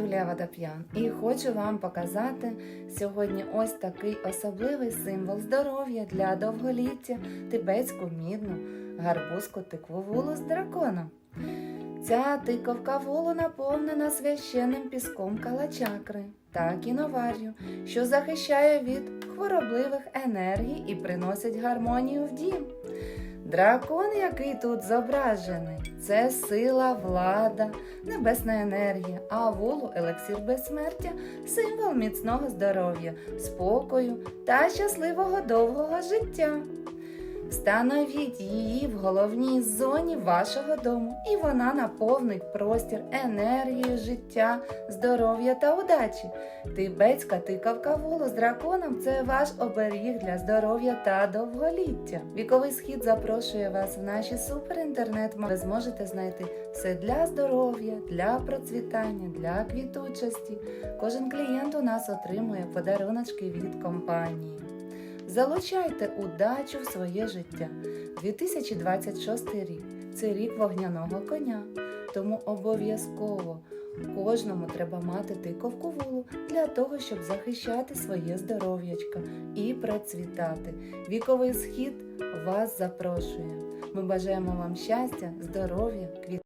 Юлія Водоп'ян і хочу вам показати сьогодні ось такий особливий символ здоров'я для довголіття тибетську мідну гарбузку тикву вулу з драконом. Ця тиковка вулу наповнена священним піском калачакри та кіновар'ю, що захищає від хворобливих енергій і приносить гармонію в дім. Дракон, який тут зображений, це сила, влада, небесна енергія, а вулу елексір безсмертя символ міцного здоров'я, спокою та щасливого довгого життя. Встановіть її в головній зоні вашого дому, і вона наповнить простір енергією життя, здоров'я та удачі. Тибетська тикавка вулу з драконом це ваш оберіг для здоров'я та довголіття. Віковий схід запрошує вас в наші суперінтернет. Ви зможете знайти все для здоров'я, для процвітання, для квітучості. Кожен клієнт у нас отримує подаруночки від компанії. Залучайте удачу в своє життя. 2026 рік це рік вогняного коня. Тому обов'язково кожному треба мати тиковку вулу для того, щоб захищати своє здоров'ячко і процвітати. Віковий схід вас запрошує. Ми бажаємо вам щастя, здоров'я, квіт.